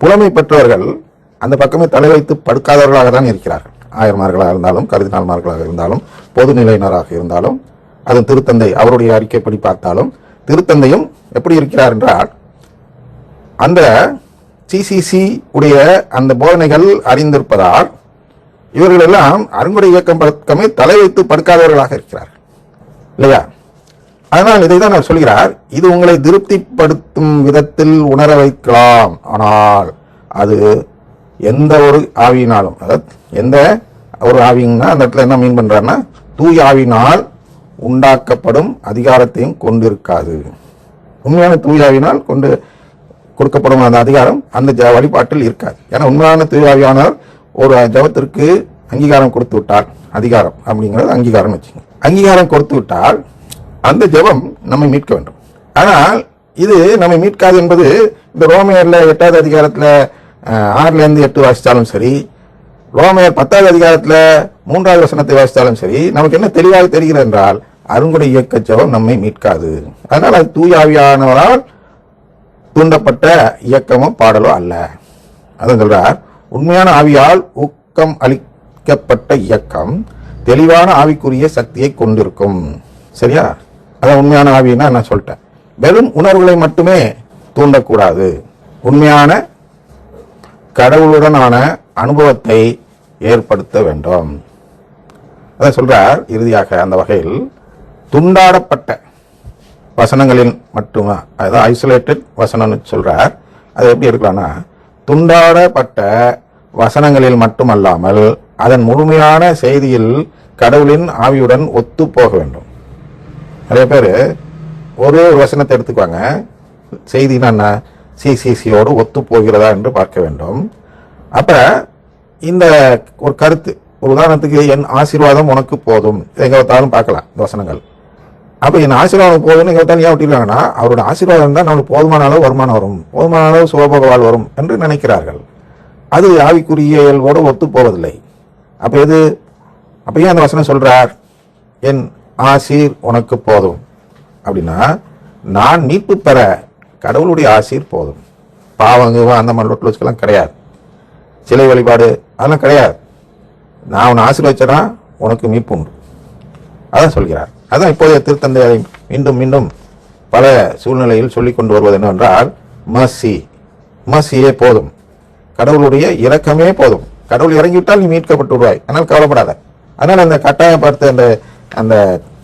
புலமை பெற்றவர்கள் அந்த பக்கமே தலை வைத்து படுக்காதவர்களாக தான் இருக்கிறார்கள். ஆயர்மார்களாக இருந்தாலும் கருதினால்மார்களாக இருந்தாலும் பொதுநிலையினராக இருந்தாலும் அதன் திருத்தந்தை அவருடைய அறிக்கைப்படி பார்த்தாலும் திருத்தந்தையும் எப்படி இருக்கிறார் என்றால் அந்த சிசிசி உடைய அந்த போதனைகள் அறிந்திருப்பதால் இவர்களெல்லாம் அருங்குடை இயக்கம் பக்கமே தலை வைத்து படுக்காதவர்களாக இருக்கிறார்கள். இல்லையா? அதனால் இதை தான் அவர் சொல்கிறார் இது உங்களை திருப்திப்படுத்தும் விதத்தில் உணர வைக்கலாம். ஆனால் அது எந்த ஒரு ஆவியினாலும் அதாவது எந்த ஒரு ஆவின்னா அந்த இடத்துல என்ன மீன் பண்ணுறாருன்னா தூய் ஆவினால் உண்டாக்கப்படும் அதிகாரத்தையும் கொண்டிருக்காது. உண்மையான தூய் ஆவினால் கொண்டு கொடுக்கப்படும் அந்த அதிகாரம் அந்த ஜ- வழிபாட்டில் இருக்காது. ஏன்னா உண்மையான தூய ஆவியானவர் ஒரு ஜபத்திற்கு அங்கீகாரம் கொடுத்து விட்டால் அதிகாரம் அப்படிங்கிறது அங்கீகாரம் வச்சுங்க அங்கீகாரம் கொடுத்து விட்டால் அந்த ஜெபம் நம்மை மீட்க வேண்டும். ஆனால் இது நம்மை மீட்காது என்பது இந்த ரோமையர்ல எட்டாவது அதிகாரத்தில் ஆறுலேருந்து எட்டு வாசித்தாலும் சரி ரோமையர் பத்தாவது அதிகாரத்தில் மூன்றாவது வசனத்தை வாசித்தாலும் சரி நமக்கு என்ன தெளிவாக தெரிகிறது என்றால் அருங்குடை இயக்க ஜெபம் நம்மை மீட்காது. அதனால் அது தூயாவியானவரால் தூண்டப்பட்ட இயக்கமோ பாடலோ அல்ல. அதான் சொல்றார் உண்மையான ஆவியால் ஊக்கம் அளிக்கப்பட்ட இயக்கம் தெளிவான ஆவிக்குரிய சக்தியை கொண்டிருக்கும். சரியா? அதான் உண்மையான ஆவின்னா நான் சொல்லிட்டேன். வெறும் உணர்வுகளை மட்டுமே தூண்டக்கூடாது. உண்மையான கடவுளுடனான அனுபவத்தை ஏற்படுத்த வேண்டும். அதை சொல்றார் இறுதியாக அந்த வகையில் துண்டாடப்பட்ட வசனங்களின் மட்டுமா அதாவது ஐசோலேட்டட் வசனம்னு சொல்றார். அது எப்படி எடுக்கலாம்னா துண்டாடப்பட்ட வசனங்களில் மட்டுமல்லாமல் அதன் முழுமையான செய்தியில் கடவுளின் ஆவியுடன் ஒத்து போக வேண்டும். நிறைய பேர் ஒரு ஒரு வசனத்தை எடுத்துக்குவாங்க. செய்தினா என்ன? சிசிசியோடு ஒத்து போகிறதா என்று பார்க்க வேண்டும். அப்போ இந்த ஒரு கருத்து ஒரு உதாரணத்துக்கு என் ஆசீர்வாதம் உனக்கு போதும். எங்கே வைத்தாலும் பார்த்தாலும் பார்க்கலாம் இந்த வசனங்கள். அப்போ என் ஆசீர்வாதம் போதும்னு எங்கே வைத்தாலும் ஏன் விட்டுருக்காங்கன்னா அவரோட ஆசீர்வாதம் தான் நம்மளுக்கு போதுமான அளவு வருமானம் வரும். போதுமான அளவு சுகபகவால் வரும் என்று நினைக்கிறார்கள். அது ஆவிக்குரிய இயல்போடு ஒத்து போவதில்லை. அப்போ எது? அப்போ ஏன் அந்த வசனம் சொல்கிறார் என் ஆசீர் உனக்கு போதும். அப்படின்னா நான் மீட்பு பெற கடவுளுடைய ஆசீர் போதும். பாவங்க அந்த மாதிரி வச்சுக்கலாம் கிடையாது. சிலை வழிபாடு அதெல்லாம் கிடையாது. நான் உன்னை ஆசீர்வச்சனா உனக்கு மீட்பு உண்டு. அதான் சொல்கிறார். அதான் இப்போதைய திருத்தந்தையை மீண்டும் மீண்டும் பல சூழ்நிலையில் சொல்லிக் கொண்டு வருவது என்னவென்றால் மசி. மசியே போதும். கடவுளுடைய இரக்கமே போதும். கடவுள் இறங்கிவிட்டால் நீ மீட்கப்பட்டு விடுவாய். ஆனால் கவலைப்படாத. அதனால் அந்த கட்டாயப்படுத்த அந்த அந்த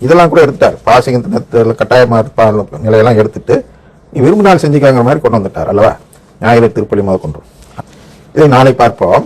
இதெல்லாம் கூட எடுத்தார் பாசிங்கத்தில் கட்டாயமாக நிலையெல்லாம் எடுத்துட்டு நீ விரும்பினால் செஞ்சுக்கலாங்கிற மாதிரி கொண்டு வந்துட்டார் அல்லவா? ஞாயிறு திருப்பள்ளி முதல் கொண்டு இதை நாளை பார்ப்போம்.